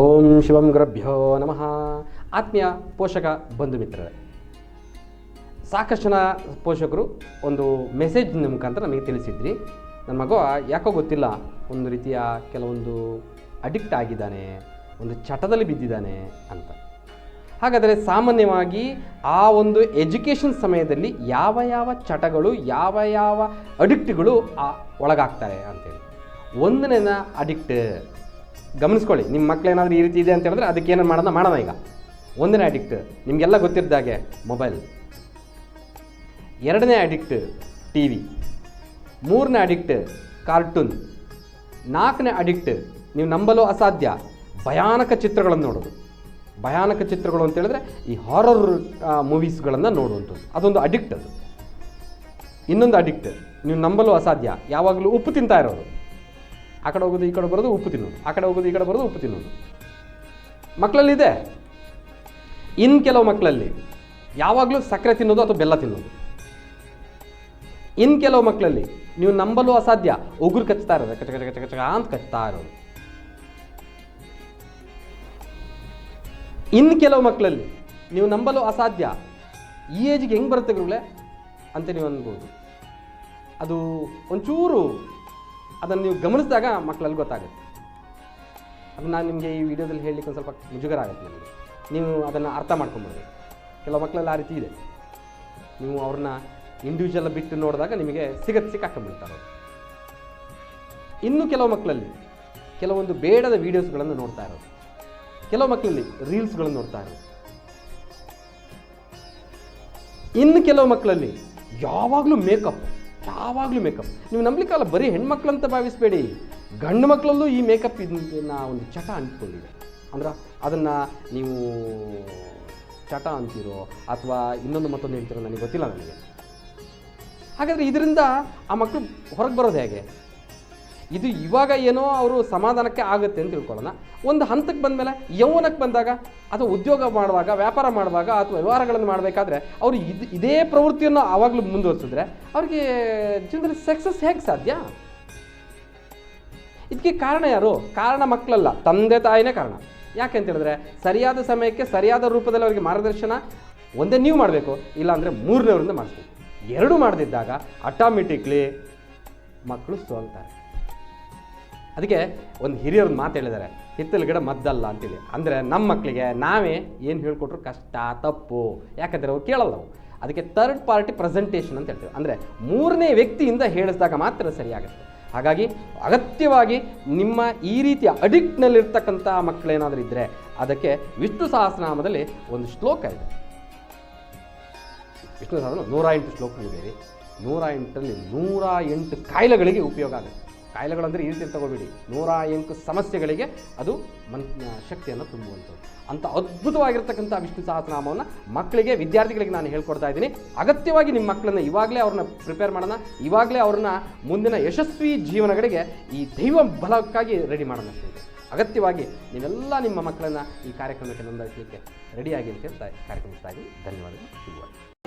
ಓಂ ಶಿವಂ ಗ್ರಭ್ಯೋ ನಮಃ. ಆತ್ಮೀಯ ಪೋಷಕ ಬಂಧು ಮಿತ್ರರೇ ಸಾಕಷ್ಟು ಜನ ಪೋಷಕರು ಒಂದು ಮೆಸೇಜ್ ಮುಖಾಂತರ ನಮಗೆ ತಿಳಿಸಿದ್ರಿ. ನನ್ನ ಮಗ ಯಾಕೋ ಗೊತ್ತಿಲ್ಲ, ಒಂದು ರೀತಿಯ ಕೆಲವೊಂದು ಅಡಿಕ್ಟ್ ಆಗಿದ್ದಾನೆ, ಒಂದು ಚಟದಲ್ಲಿ ಬಿದ್ದಿದ್ದಾನೆ ಅಂತ. ಹಾಗಾದರೆ ಸಾಮಾನ್ಯವಾಗಿ ಆ ಒಂದು ಎಜುಕೇಷನ್ ಸಮಯದಲ್ಲಿ ಯಾವ ಯಾವ ಚಟಗಳು, ಯಾವ ಯಾವ ಅಡಿಕ್ಟ್ಗಳು ಆ ಒಳಗಾಗ್ತಾರೆ ಅಂತೇಳಿ. ಒಂದನೇನ ಅಡಿಕ್ಟ್ ಗಮನಿಸ್ಕೊಳ್ಳಿ ನಿಮ್ಮ ಮಕ್ಳು ಏನಾದರೂ ಈ ರೀತಿ ಇದೆ ಅಂತ ಹೇಳಿದ್ರೆ ಅದಕ್ಕೆ ಏನೇನು ಮಾಡೋಣ ಮಾಡೋಣ ಈಗ? ಒಂದನೇ ಅಡಿಕ್ಟ್ ನಿಮಗೆಲ್ಲ ಗೊತ್ತಿದ್ದಾಗೆ ಮೊಬೈಲ್ ಎರಡನೇ ಅಡಿಕ್ಟ್ ಟಿ ವಿ ಮೂರನೇ ಅಡಿಕ್ಟ್ ಕಾರ್ಟೂನ್ ನಾಲ್ಕನೇ ಅಡಿಕ್ಟ್ ನೀವು ನಂಬಲು ಅಸಾಧ್ಯ, ಭಯಾನಕ ಚಿತ್ರಗಳನ್ನು ನೋಡೋದು. ಭಯಾನಕ ಚಿತ್ರಗಳು ಅಂತ ಹೇಳಿದ್ರೆ ಈ ಹಾರರ್ ಮೂವೀಸ್ಗಳನ್ನು ನೋಡುವಂಥದ್ದು. ಅದೊಂದು ಅಡಿಕ್ಟ್ ಅದು. ಇನ್ನೊಂದು ಅಡಿಕ್ಟ್ ನೀವು ನಂಬಲು ಅಸಾಧ್ಯ, ಯಾವಾಗಲೂ ಉಪ್ಪು ತಿಂತಾ ಇರೋದು. ಆ ಕಡೆ ಹೋಗೋದು, ಈ ಕಡೆ ಬರೋದು, ಉಪ್ಪು ತಿನ್ನೋದು. ಆ ಕಡೆ ಹೋಗೋದು, ಈ ಕಡೆ ಬರೋದು, ಉಪ್ಪು ತಿನ್ನೋದು. ಮಕ್ಕಳಲ್ಲಿದೆ ಇನ್ನು ಕೆಲವು ಮಕ್ಕಳಲ್ಲಿ ಯಾವಾಗಲೂ ಸಕ್ಕರೆ ತಿನ್ನೋದು ಅಥವಾ ಬೆಲ್ಲ ತಿನ್ನೋದು. ಇನ್ನು ಕೆಲವು ಮಕ್ಕಳಲ್ಲಿ ನೀವು ನಂಬಲು ಅಸಾಧ್ಯ. ಉಗುರು ಕಚ್ತಾ ಇರೋದು. ಕಚ ಕಚ ಕಚ ಕಚ ಅಂತ ಕಚ್ತಾ ಇರೋದು. ಇನ್ನು ಕೆಲವು ಮಕ್ಕಳಲ್ಲಿ ನೀವು ನಂಬಲು ಅಸಾಧ್ಯ. ಈ ಏಜ್ಗೆ ಹೆಂಗೆ ಬರುತ್ತೆ ಗುರುಗಳೇ? ಅಂತ ನೀವು ಅನ್ಬೋದು. ಅದು ಒಂಚೂರು ಅದನ್ನು ನೀವು ಗಮನಿಸಿದಾಗ ಮಕ್ಕಳಲ್ಲಿ ಗೊತ್ತಾಗುತ್ತೆ. ಅದನ್ನು ನಾನು ನಿಮಗೆ ಈ ವಿಡಿಯೋದಲ್ಲಿ ಹೇಳಲಿಕ್ಕೆ ಒಂದು ಸ್ವಲ್ಪ ಮುಜುಗರ ಆಗುತ್ತೆ ನನಗೆ. ನೀವು ಅದನ್ನು ಅರ್ಥ ಮಾಡ್ಕೊಂಬಿಡ್ಬೇಕು ಕೆಲವು ಮಕ್ಕಳಲ್ಲಿ ಆ ರೀತಿ ಇದೆ. ನೀವು ಅವ್ರನ್ನ ಇಂಡಿವಿಜುವಲ್ ಬಿಟ್ಟು ನೋಡಿದಾಗ ನಿಮಗೆ ಸಿಗತ್ತೆ ಸಿಕ್ಕಾಕೊಂಡ್ಬಿಡ್ತಾರೆ ಅವರು. ಇನ್ನು ಕೆಲವು ಮಕ್ಕಳಲ್ಲಿ ಕೆಲವೊಂದು ಬೇಡದ ವೀಡಿಯೋಸ್ಗಳನ್ನು ನೋಡ್ತಾ ಇರೋದು ಕೆಲವು ಮಕ್ಕಳಲ್ಲಿ ರೀಲ್ಸ್ಗಳನ್ನು ನೋಡ್ತಾ ಇರೋದು ಇನ್ನು ಕೆಲವು ಮಕ್ಕಳಲ್ಲಿ ಯಾವಾಗಲೂ ಮೇಕಪ್ ಯಾವಾಗಲೂ ಮೇಕಪ್ ನೀವು ನಂಬಲಿಕ್ಕಲ್ಲ ಬರೀ ಅಂತ ಭಾವಿಸಬೇಡಿ. ಗಂಡು ಮಕ್ಕಳಲ್ಲೂ ಈ ಮೇಕಪ್ ಇದನ್ನ ಒಂದು ಚಟ ಅಂಟ್ಕೊಂಡಿದೆ. ಅಂದ್ರೆ ಅದನ್ನು ನೀವು ಚಟ ಅಂತೀರೋ ಅಥವಾ ಇನ್ನೊಂದು ಮತ್ತೊಂದು ಹೇಳ್ತೀರೋ ನನಗೆ ಗೊತ್ತಿಲ್ಲ ನನಗೆ. ಹಾಗಾದರೆ ಇದರಿಂದ ಆ ಮಕ್ಕಳು ಹೊರಗೆ ಬರೋದು ಹೇಗೆ? ಇದು ಇವಾಗ ಏನೋ ಅವರು ಸಮಾಧಾನಕ್ಕೆ ಆಗುತ್ತೆ ಅಂತ ತಿಳ್ಕೊಳ್ಳೋಣ. ಒಂದು ಹಂತಕ್ಕೆ ಬಂದಮೇಲೆ ಯೌವನಕ್ಕೆ ಬಂದಾಗ ಅಥವಾ ಉದ್ಯೋಗ ಮಾಡುವಾಗ, ವ್ಯಾಪಾರ ಮಾಡುವಾಗ ಅಥವಾ ವ್ಯವಹಾರಗಳನ್ನು ಮಾಡಬೇಕಾದ್ರೆ ಅವರು ಇದು, ಇದೇ ಪ್ರವೃತ್ತಿಯನ್ನು ಆವಾಗಲೂ ಮುಂದುವರಿಸಿದ್ರೆ ಅವ್ರಿಗೆ ಜೀವನದಲ್ಲಿ ಸಕ್ಸಸ್ ಹೇಗೆ ಸಾಧ್ಯ? ಇದಕ್ಕೆ ಕಾರಣ ಯಾರು? ಕಾರಣ ಮಕ್ಕಳಲ್ಲ, ತಂದೆ ತಾಯಿನೇ ಕಾರಣ. ಯಾಕೆ ಅಂತ ಹೇಳಿದ್ರೆ ಸರಿಯಾದ ಸಮಯಕ್ಕೆ ಸರಿಯಾದ ರೂಪದಲ್ಲಿ ಅವರಿಗೆ ಮಾರ್ಗದರ್ಶನ ಒಂದೇ ನೀವು ಮಾಡಬೇಕು, ಇಲ್ಲಾಂದರೆ ಮೂರನೇವರಿಂದ ಮಾಡಿಸ್ಬೇಕು. ಎರಡು ಮಾಡದಿದ್ದಾಗ ಆಟೋಮೆಟಿಕ್ಲಿ ಮಕ್ಕಳು ಸೋಲ್ತಾರೆ. ಅದಕ್ಕೆ ಒಂದು ಹಿರಿಯರು ಮಾತು ಹೇಳಿದ್ದಾರೆ ಹಿತ್ತಲ ಗಿಡ ಮದ್ದಲ್ಲ ಅಂತೇಳಿ. ಅಂದರೆ ನಮ್ಮ ಮಕ್ಕಳಿಗೆ ನಾವೇ ಏನು ಹೇಳ್ಕೊಟ್ರು ಕಷ್ಟ, ತಪ್ಪು, ಯಾಕಂದರೆ ಅವ್ರು ಕೇಳಲ್ಲ ಅವು ಅದಕ್ಕೆ ಥರ್ಡ್ ಪಾರ್ಟಿ ಪ್ರೆಸೆಂಟೇಷನ್ ಅಂತ ಹೇಳ್ತೀವಿ. ಅಂದರೆ ಮೂರನೇ ವ್ಯಕ್ತಿಯಿಂದ ಹೇಳಿಸಿದಾಗ ಮಾತ್ರ ಸರಿಯಾಗುತ್ತೆ ಹಾಗಾಗಿ ಅಗತ್ಯವಾಗಿ ನಿಮ್ಮ ಈ ರೀತಿಯ ಅಡಿಕ್ಟ್ನಲ್ಲಿರ್ತಕ್ಕಂಥ ಮಕ್ಕಳೇನಾದರೂ ಇದ್ದರೆ ಅದಕ್ಕೆ ವಿಷ್ಣು ಸಹಸ್ರನಾಮದಲ್ಲಿ ಒಂದು ಶ್ಲೋಕ ಇದೆ. ವಿಷ್ಣು ಸಹಸ್ರ ನೂರ ಎಂಟು ಶ್ಲೋಕಗಳಿದೆ ನೂರ ಎಂಟರಲ್ಲಿ ನೂರ ಎಂಟು ಕಾಯಿಲೆಗಳಿಗೆ ಉಪಯೋಗ ಆಗುತ್ತೆ. ಕಾಯಿಲೆಗಳಂದರೆ ಈ ರೀತಿ ತಗೋಬೇಡಿ ನೂರ ಎಂಟು ಸಮಸ್ಯೆಗಳಿಗೆ ಅದು ಮನ್ ಶಕ್ತಿಯನ್ನು ತುಂಬುವಂಥದ್ದು. ಅಂಥ ಅದ್ಭುತವಾಗಿರ್ತಕ್ಕಂಥ ವಿಷ್ಣು ಸಹಸ್ರನಾಮವನ್ನು ಮಕ್ಕಳಿಗೆ, ವಿದ್ಯಾರ್ಥಿಗಳಿಗೆ ನಾನು ಹೇಳ್ಕೊಡ್ತಾ ಇದ್ದೀನಿ. ಅಗತ್ಯವಾಗಿ ನಿಮ್ಮ ಮಕ್ಕಳನ್ನ ಇವಾಗಲೇ ಅವ್ರನ್ನ ಪ್ರಿಪೇರ್ ಮಾಡೋಣ. ಇವಾಗಲೇ ಅವ್ರನ್ನ ಮುಂದಿನ ಯಶಸ್ವಿ ಜೀವನಗಳಿಗೆ ಈ ದೈವ ಬಲಕ್ಕಾಗಿ ರೆಡಿ ಮಾಡೋಣ. ಅಗತ್ಯವಾಗಿ ನೀವೆಲ್ಲ ನಿಮ್ಮ ಮಕ್ಕಳನ್ನು ಈ ಕಾರ್ಯಕ್ರಮಕ್ಕೆ ನೋಂದಾಯಿಸಲಿಕ್ಕೆ ರೆಡಿಯಾಗಿ ಅಂತ ಹೇಳ್ತಾ ಕಾರ್ಯಕ್ರಮಕ್ಕಾಗಿ ಧನ್ಯವಾದಗಳು. ಶುಭವಾಗಿ